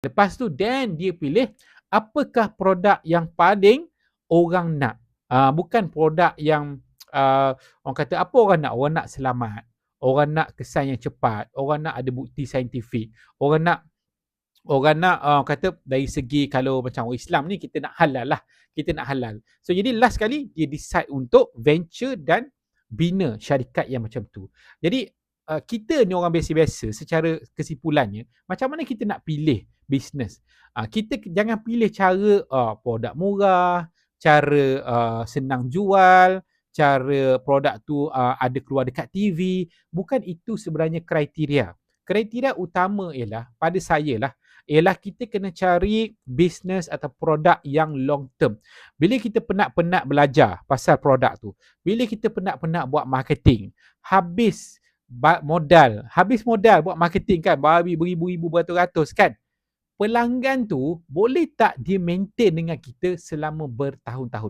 Lepas tu then dia pilih apakah produk yang paling orang nak. Uh, bukan produk yang uh, orang kata apa orang nak? Orang nak selamat. Orang nak kesan yang cepat. Orang nak ada bukti saintifik. Orang nak orang nak uh, kata dari segi kalau macam orang Islam ni kita nak halal lah. Kita nak halal. So jadi last kali dia decide untuk venture dan bina syarikat yang macam tu. Jadi uh, kita ni orang biasa-biasa secara kesimpulannya macam mana kita nak pilih bisnes. Uh, kita jangan pilih cara uh, produk murah, cara uh, senang jual, cara produk tu uh, ada keluar dekat TV. Bukan itu sebenarnya kriteria. Kriteria utama ialah pada saya lah ialah kita kena cari bisnes atau produk yang long term. Bila kita penat-penat belajar pasal produk tu, bila kita penat-penat buat marketing, habis modal, habis modal buat marketing kan, babi beribu-ribu beratus-ratus kan, pelanggan tu boleh tak dia maintain dengan kita selama bertahun-tahun?